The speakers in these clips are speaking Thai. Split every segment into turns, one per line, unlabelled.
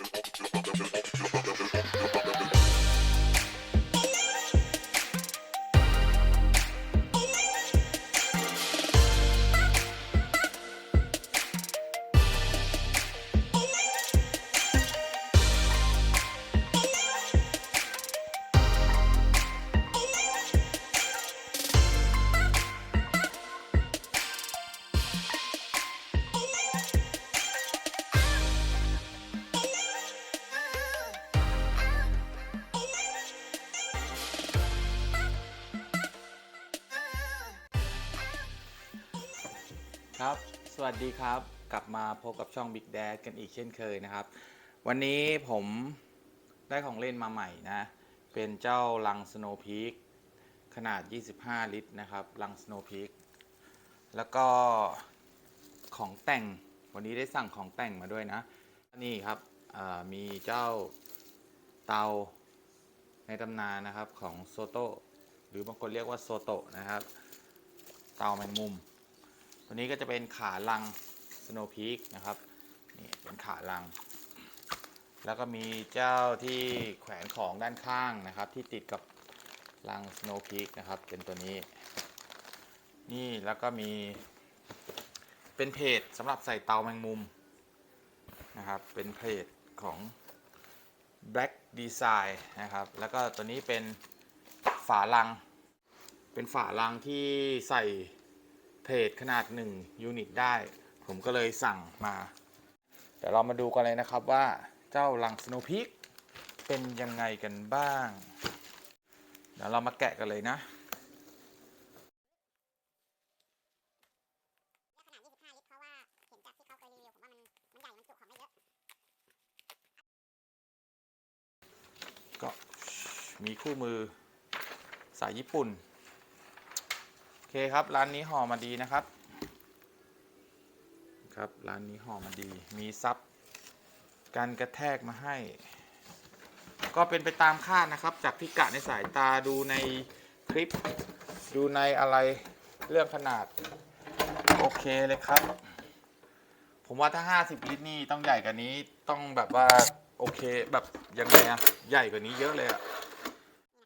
ちょっとちょっと。 ครับ สวัสดีครับ กลับมาพบกับช่อง Big Dad กันอีกเช่นเคยนะครับ วันนี้ผมได้ของเล่นมาใหม่นะ เป็นเจ้าลัง Snow Peak ขนาด 25 ลิตรนะครับ ลัง Snow Peak แล้วก็ของแต่ง วันนี้ได้สั่งของแต่งมาด้วยนะ นี่ครับมีเจ้าเตาในตำนานนะครับของโซโตหรือบางคนเรียกว่าโซโตนะครับ เตาแมงมุม ตัวนี้ก็จะเป็นขาลัง Snow Peak นะครับนี่เป็นขาลัง แล้วก็มีเจ้าที่แขวนของด้านข้างนะครับ ที่ติดกับลัง Snow Peak นะครับ เป็นตัวนี้ นี่แล้วก็มี เป็นเพจสำหรับใส่เตาแมงมุมนะครับ เป็นเพจของ Black Design นะครับ แล้วก็ตัวนี้เป็นฝาลัง เป็นฝาลังที่ใส่ เพจขนาด 1 ยูนิตได้ ผมก็เลยสั่งมา เดี๋ยวเรามาดูกันเลยนะครับว่าเจ้าลัง Snow Peak เป็นยังไงกันบ้าง เดี๋ยวเรามาแกะกันเลยนะ
ก็มี
คู่มือสายญี่ปุ่น เคครับ ร้านนี้ห่อมาดีนะครับ ครับ ร้านนี้ห่อมาดี มีซับกันกระแทกมาให้ ก็เป็นไปตามคาดนะครับ จากที่กะในสายตาดูในคลิป ดูในอะไรเรื่องขนาด โอเคเลยครับ ผมว่าถ้า 50 ลิตรนี่ต้องใหญ่กว่านี้ต้องแบบว่า โอเคแบบยังไงอะใหญ่กว่านี้เยอะเลยอะ
นี่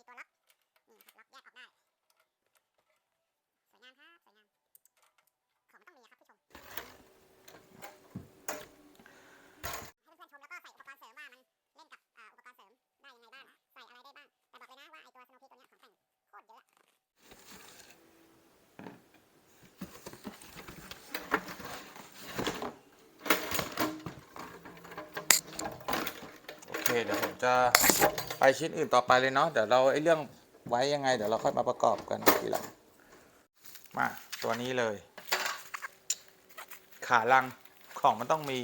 นะครับ จะมีตัวล็อก นี่นะครับ ล็อกแยกออกได้ สวยงามครับ สวยงาม ของต้องมีอะครับผู้ชม ให้เพื่อนๆชมแล้วก็ใส่อุปกรณ์เสริมว่ามันเล่นกับเอ่ออุปกรณ์เสริมได้ยังไงบ้าง ใส่อะไรได้บ้าง แต่บอกเลยนะว่าไอตัวสโนว์พีตัวเนี้ยของแต่งโคตรเยอะอะ
โอ เคเดี๋ยวผมจะไปชิ้นอื่นต่อไปเลยเนาะเดี๋ยวเราไอ้เรื่องไว้ยังไงเดี๋ยวเราค่อยมาประกอบกันทีหลังมาตัวนี้เลย ขาลังของมันต้องมี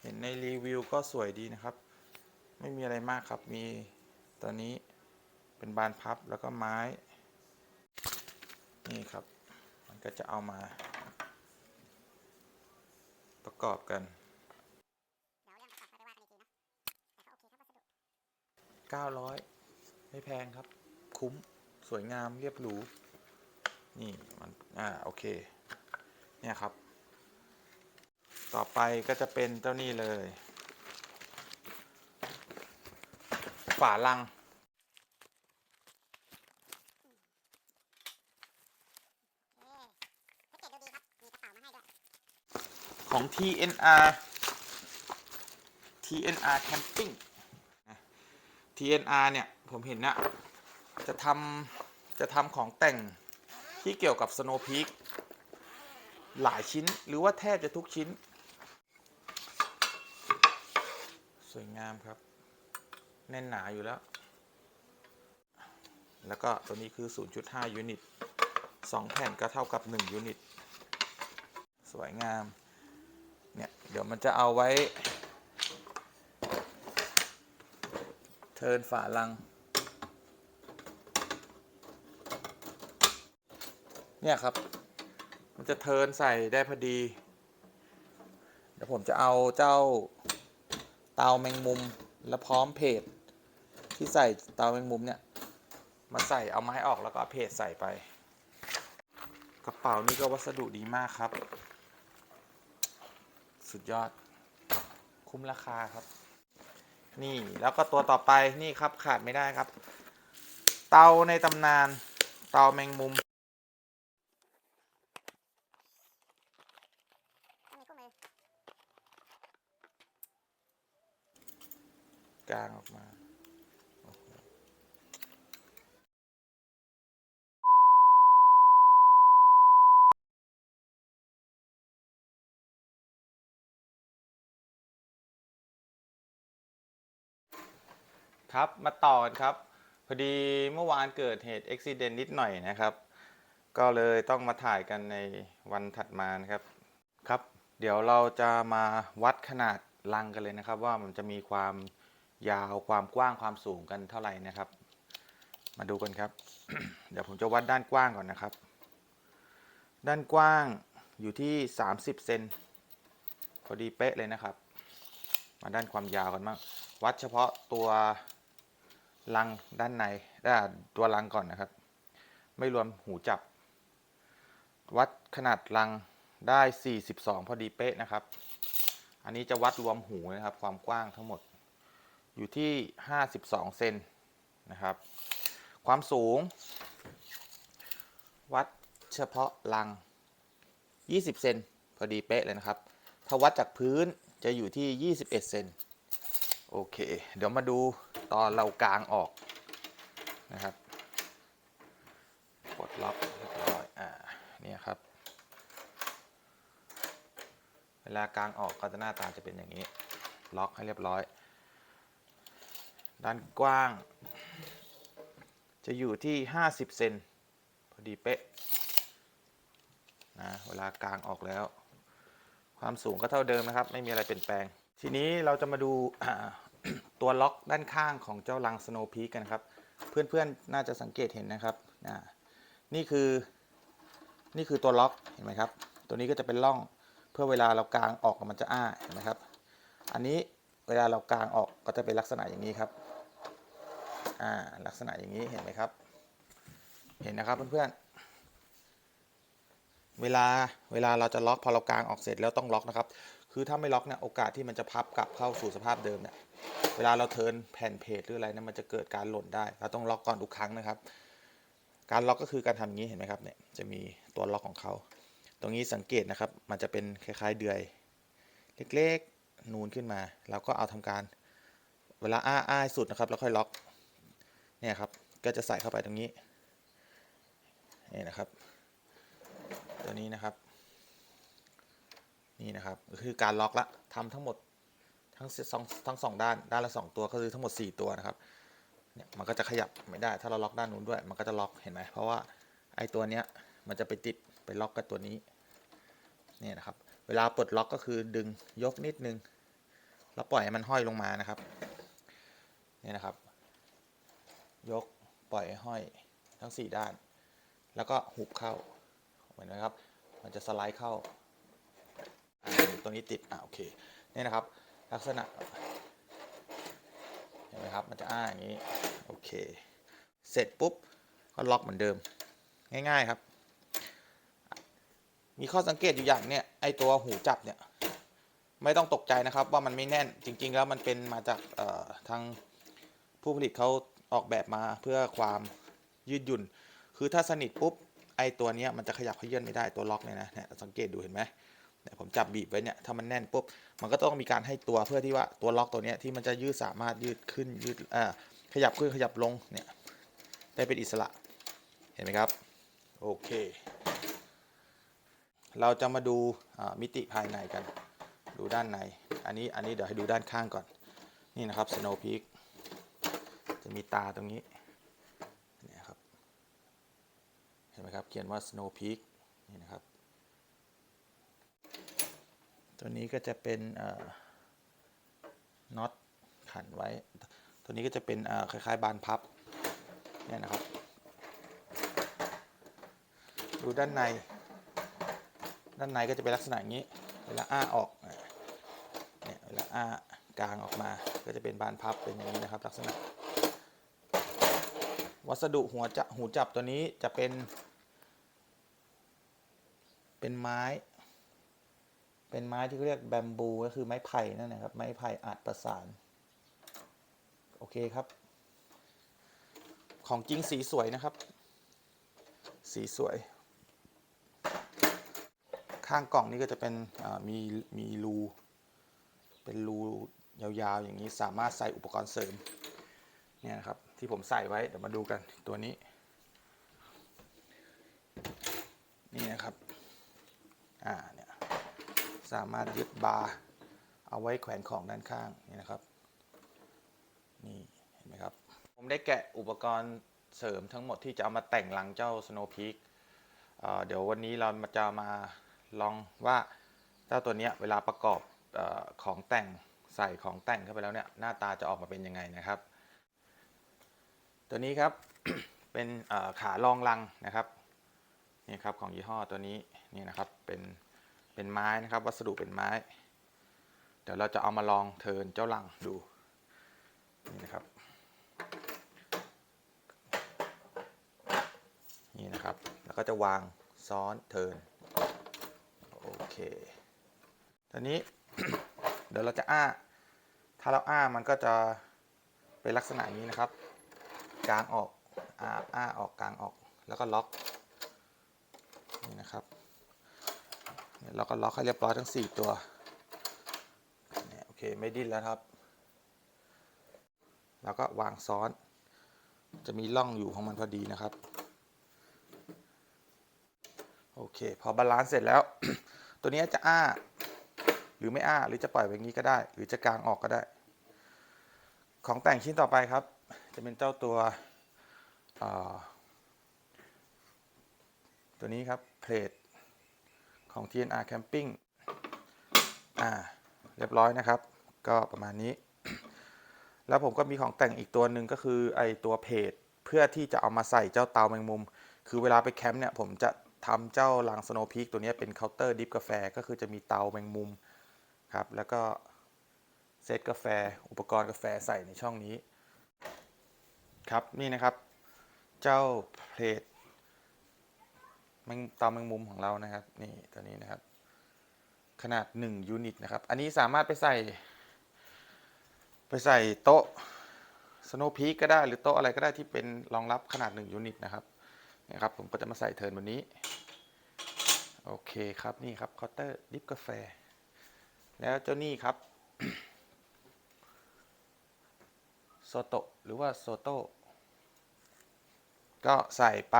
เห็นในรีวิวก็สวยดีนะครับ ไม่มีอะไรมากครับมีตัวนี้เป็นบานพับแล้วก็ไม้ นี่ครับ มันก็จะเอามา ประกอบกัน 900 ไม่แพงครับ คุ้มสวยงามเรียบหรู นี่มันอ่าโอเค เนี่ยครับ ต่อไปก็จะเป็นเจ้านี่เลย ฝาลังของ TNR TNR Camping TNR เนี่ย ผมเห็นนะจะทำจะทำของแต่งที่เกี่ยวกับ Snow Peak หลายชิ้นหรือว่าแทบจะทุกชิ้น สวยงามครับ แน่นหนาอยู่แล้ว แล้วก็ตัวนี้คือ 0.5 ยูนิต2แผ่นก็เท่ากับ 1 ยูนิต สวยงาม เนี่ย เดี๋ยวมันจะเอาไว้ เทินฝาลัง เนี่ยครับ มันจะเทินใส่ได้พอดี เดี๋ยวผมจะเอาเจ้าเตาแมงมุมและพร้อมเพจที่ใส่เตาแมงมุมเนี่ย มาใส่เอาไม้ออกแล้วก็เอาเพจใส่ไป กระเป๋านี่ก็วัสดุดีมากครับ สุดยอด คุ้มราคาครับ นี่แล้วก็ตัวต่อไปนี่ครับขาดไม่ได้ครับ เตาในตำนาน เตาแมงมุม
ก
ลางออกมา ครับมาต่อกันครับ พอดีเมื่อวานเกิดเหตุอุบิเหตุนิดหน่อยนะครับ ก็เลยต้องมาถ่ายกันในวันถัดมานะครับครับ เดี๋ยวเราจะมาวัดขนาดรังกันเลยนะครับ ว่ามันจะมีความยาวความกว้างความสูงกันเท่าไหร่นะครับ มาดูกันครับ เดี๋ยวผมจะวัดด้านกว้างก่อนนะครับ ด้านกว้างอยู่ที่ 30เซนพอดีเป๊ะเลยนะครับ มาด้านความยาวกันบ้างวัดเฉพาะตัว รังด้านในด้านตัวรังก่อนนะครับ ไม่รวมหูจับ วัดขนาดรังได้ 42 พอดีเป๊ะนะครับ อันนี้จะวัดรวมหูนะครับ ความกว้างทั้งหมด อยู่ที่ 52 เซนนะครับ ความสูง วัดเฉพาะรัง 20 เซนพอดีเป๊ะเลยนะครับ ถ้าวัดจากพื้นจะอยู่ที่ 21 เซน โอเค เดี๋ยวมาดูตอนเรากางออกนะครับกดล็อกเรียบร้อยอ่าเนี่ยครับ เวลากลางออกก็จะหน้าตาจะเป็นอย่างนี้ ล็อกให้เรียบร้อย ด้านกว้าง จะอยู่ที่ 50 เซนพอดีเป๊ะนะเวลากลางออกแล้ว ความสูงก็เท่าเดิมนะครับ ไม่มีอะไรเปลี่ยนแปลง ทีนี้เราจะมาดูตัวล็อกด้านข้างของเจ้าลังสโนว์พีกันครับ เพื่อนๆน่าจะสังเกตเห็นนะครับนี่คือนี่คือตัวล็อกเห็นไหมครับ ตัวนี้ก็จะเป็นร่องเพื่อเวลาเรากางออกมันจะอ้าเห็นไหมครับ อันนี้เวลาเรากางออกก็จะเป็นลักษณะอย่างนี้ครับอ่าลักษณะอย่างนี้เห็นไหมครับ เห็นนะครับเพื่อนๆเวลาเวลาเราจะล็อกพอเรากางออกเสร็จแล้วต้องล็อกนะครับ คือถ้าไม่ล็อกเนี่ยโอกาสที่มันจะพับกลับเข้าสู่สภาพเดิมเนี่ยเวลาเราเทิร์นแผ่นเพจหรืออะไรเนี่ยมันจะเกิดการหล่นได้ เราต้องล็อกก่อนทุกครั้งนะครับ การล็อกก็คือการทำอย่างนี้เห็นไหมครับเนี่ยจะมีตัวล็อกของเขาตรงนี้สังเกตนะครับ มันจะเป็นคล้าย ๆเดือย เล็กๆนูนขึ้นมาแล้วก็เอาทำการ เวลาอ้าอ้าสุดนะครับแล้วค่อยล็อกเนี่ยครับก็จะใส่เข้าไปตรงนี้นี่นะครับ ตัวนี้นะครับ นี่นะครับคือการล็อกละทำทั้งหมดทั้งสองทั้งสองด้านด้านละสองตัวก็คือทั้งหมด 4 ตัวนะครับเนี่ยมันก็จะขยับไม่ได้ถ้าเราล็อกด้านนู้นด้วย มันก็จะล็อกเห็นไหมเพราะว่าไอ้ตัวเนี้ยมันจะไปติดไปล็อกกับตัวนี้เนี่ยนะครับ เวลาปลดล็อกก็คือดึงยกนิดนึง แล้วปล่อยให้มันห้อยลงมานะครับเนี่ยนะครับ ยกปล่อยห้อยทั้ง 4 ด้าน แล้วก็หุบเข้าเห็นไหมครับ มันจะสไลด์เข้า ตรงนี้ติดอ่าโอเคเนี่ยนะครับ ลักษณะเห็นไหมครับมันจะอ้าอย่างนี้โอเค เสร็จปุ๊บก็ล็อกเหมือนเดิม ง่าย ๆครับ มีข้อสังเกตอยู่อย่างเนี่ยไอตัวหูจับเนี่ยไม่ต้องตกใจนะครับว่ามันไม่แน่นจริง ๆ แล้วมันเป็นมาจากทางผู้ผลิตเขาออกแบบมาเพื่อความยืดหยุ่น คือถ้าสนิทปุ๊บไอตัวเนี้ยมันจะขยับเขยื่อนไม่ได้ตัวล็อกเนี่ยนะเนี่ยสังเกตดูเห็นไหม ผมจับบีบไว้เนี่ยถ้ามันแน่นปุ๊บมันก็ต้องมีการให้ตัวเพื่อที่ว่าตัวล็อกตัวเนี้ยที่มันจะยืดสามารถยืดขึ้นยืดอ่าขยับขึ้นขยับลงเนี่ยได้เป็นอิสระเห็นไหมครับโอเค เราจะมาดูมิติภายในกัน ดูด้านใน อันนี้อันนี้เดี๋ยวให้ดูด้านข้างก่อน นี่นะครับ Snow Peak จะมีตาตรงนี้เนี่ยครับเห็นไหมครับเขียนว่า Snow Peak นี่นะครับ ตัวนี้ก็จะเป็นน็อตขันไว้ ตัวนี้ก็จะเป็นคล้ายๆ บานพับเนี่ยนะครับ ดูด้านใน ด้านในก็จะเป็นลักษณะอย่างนี้ เวลาอ้าออกเนี่ยเวลาอ้ากลางออกมา ก็จะเป็นบานพับเป็นอย่างนี้นะครับ ลักษณะ วัสดุหัวจะหูจับตัวนี้จะเป็น เป็นไม้ เป็นไม้ที่เขาเรียกแบมบูก็คือไม้ไผ่นั่นนะครับ ไม้ไผ่อัดประสาน โอเคครับ ของจริงสีสวยนะครับ สีสวย ข้างกล่องนี้ก็จะเป็นมีมีรูเป็นรูยาวๆ อย่างนี้สามารถใส่อุปกรณ์เสริมเนี่ยนะครับที่ผมใส่ไว้เดี๋ยวมาดูกันตัวนี้ นี่นะครับอ่า สามารถยึดบาร์เอาไว้แขวนของด้านข้างนี่นะครับนี่เห็นไหมครับ ผมได้แกะอุปกรณ์เสริมทั้งหมดที่จะเอามาแต่งหลังเจ้า Snow Peak เเดี๋ยววันนี้เราจะมาลองว่าเจ้าตัวนี้เวลาประกอบอของแต่งใส่ของแต่งเข้าไปแล้วเนี่ยหน้าตาจะออกมาเป็นยังไงนะครับ ตัวนี้ครับเป็นขารองรังนะครับนี่ครับของยี่ห้อตัวนี้นี่นะครับเป็น เป็นไม้นะครับ วัสดุเป็นไม้ เดี๋ยวเราจะเอามาลองเทินเจ้าหลังดูนี่นะครับนี่นะครับ แล้วก็จะวางซ้อนเทินโอเคตอนนี้เดี๋ยวเราจะอ้า ถ้าเราอ้ามันก็จะเป็นลักษณะนี้นะครับ กลางออกอ้าอ้าออกกลางออกแล้วก็ล็อกนี่นะครับ เราก็ล็อกให้เรียบร้อยทั้ง 4 ตัวเนี่ยโอเคไม่ดิ้นแล้วครับแล้วก็วางซ้อน จะมีร่องอยู่ของมันพอดีนะครับ โอเค พอบาลานซ์เสร็จแล้ว ตัวนี้จะอ้า หรือไม่อ้า หรือจะปล่อยไว้งนี้ก็ได้ หรือจะกางออกก็ได้ ของแต่งชิ้นต่อไปครับ จะเป็นเจ้าตัวตัวนี้ครับเพลท ของ TNR Camping อ่าเรียบร้อยนะครับ ก็ประมาณนี้ แล้วผมก็มีของแต่งอีกตัวหนึ่งก็คือไอตัวเพจเพื่อที่จะเอามาใส่เจ้าเตาแมงมุม คือเวลาไปแคมป์เนี่ยผมจะทำเจ้าลังสโนพีกตัวนี้เป็นเคาน์เตอร์ดิฟกาแฟ ก็คือจะมีเตาแมงมุมครับ แล้วก็เซตกาแฟ อุปกรณ์กาแฟใส่ในช่องนี้ ครับนี่นะครับ เจ้าเพลท เตาแมงมุมของเรานะครับ นี่ตัวนี้นะครับ ขนาด 1 ยูนิตนะครับ อันนี้สามารถไปใส่ ไปใส่โต๊ะสโนว์พีกก็ได้หรือโต๊ะอะไรก็ได้ที่เป็นรองรับขนาด 1 ยูนิตนะครับนี่ครับ ผมก็จะมาใส่เทิร์นวันนี้ โอเคครับนี่ครับเคาน์เตอร์ดิฟกาแฟ แล้วเจ้านี่ครับโซโตหรือว่าโซโต้ก็ใส่ไป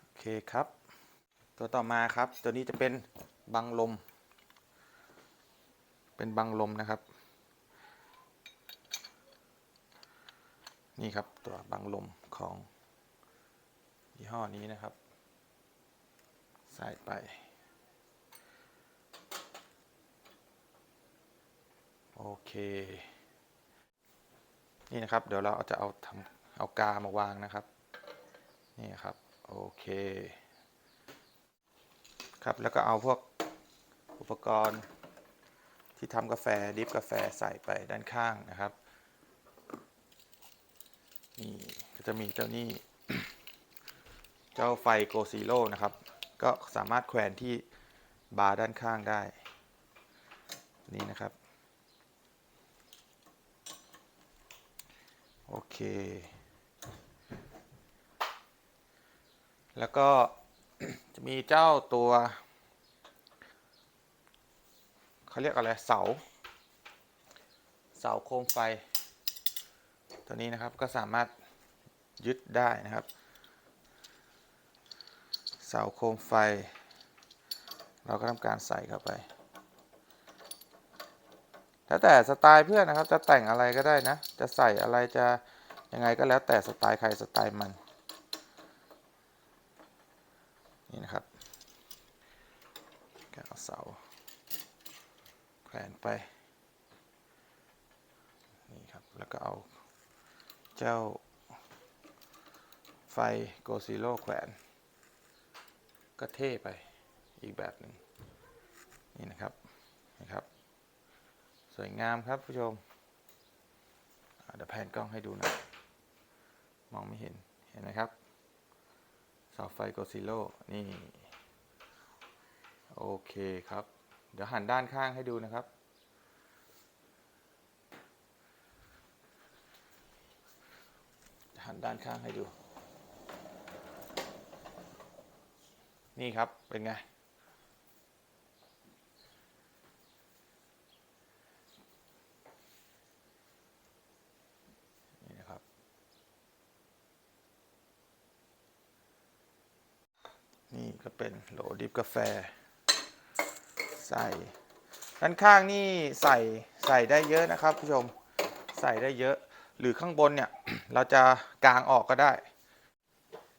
โอ เคครับ ตัวต่อมาครับ ตัวนี้จะเป็นบังลม เป็นบังลมนะครับ นี่ครับตัวบังลมของยี่ห้อนี้นะครับใส่ไป โอเค นี่นะครับ เดี๋ยวเราจะเอาทำเอากามาวางนะครับ นี่ครับ โอเค ครับแล้วก็เอาพวกอุปกรณ์ที่ทำกาแฟดิฟกาแฟใส่ไปด้านข้างนะครับ นี่ก็จะมีเจ้านี่ เจ้าไฟโกซีโร่นะครับ ก็สามารถแขวนที่บาร์ด้านข้างได้ นี่นะครับ โอเค แล้วก็จะมีเจ้าตัวเขาเรียกอะไรเสา เสาโคมไฟ ตัวนี้นะครับก็สามารถยึดได้นะครับ เสาโคมไฟ เราก็ทำการใส่เข้าไปแล้วแต่สไตล์เพื่อนนะครับจะแต่งอะไรก็ได้นะ จะใส่อะไรจะยังไงก็แล้วแต่สไตล์ใครสไตล์มัน นี่นะครับก็เอาเสาแขวนไป นี่ครับ แล้วก็เอาเจ้าไฟโกซิโ o แขวน ก็เท่ไปอีกแบบหนึ่งนี่นะครับนะครับ สวยงามครับผู้ชมเดี๋ยวแผนกล้องให้ดูหนะมองไม่เห็นเห็นไหมครับ เสาไฟโกซิโลนี่ โอเคครับ เดี๋ยวหันด้านข้างให้ดูนะครับ หันด้านข้างให้ดู นี่ครับเป็นไง นี่นะครับ นี่ก็ เป็นโหลดิฟกาแฟ ใส่ด้านข้างนี่ใส่ใส่ได้เยอะนะครับผู้ชมใส่ได้เยอะ หรือข้างบนเนี่ยเราจะกางออกก็ได้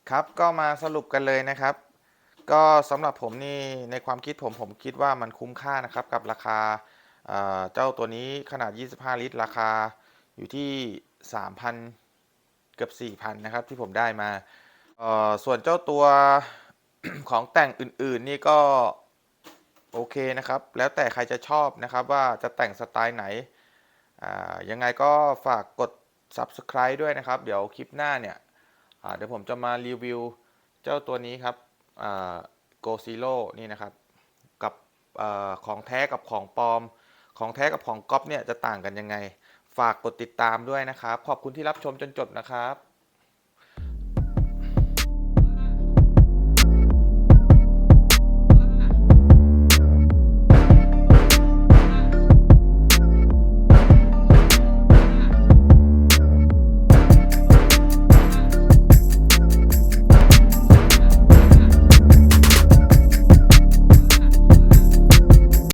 ครับก็มาสรุปกันเลยนะครับ ก็สำหรับผมนี่ในความคิดผมผมคิดว่ามันคุ้มค่านะครับกับราคาเเจ้าตัวนี้ขนาด 25 ลิตร ราคาอยู่ที่ 3,000 เกือบ 4,000 นะครับ ที่ผมได้มาส่วนเจ้าตัว ของแต่งอื่นๆนี่ก็โอเคนะครับ แล้วแต่ใครจะชอบนะครับว่าจะแต่งสไตล์ไหนยังไงก็ฝากกด Subscribe ด้วยนะครับ เดี๋ยวคลิปหน้าเนี่ยเดี๋ยวผมจะมารีวิวเจ้าตัวนี้ครับโกซิโ o นี่นะครับ กับอของแท้กับของปลอม ของแท้กับของก๊อปเนี่ยจะต่างกันยังไง ฝากกดติดตามด้วยนะครับ ขอบคุณที่รับชมจนจบนะครับ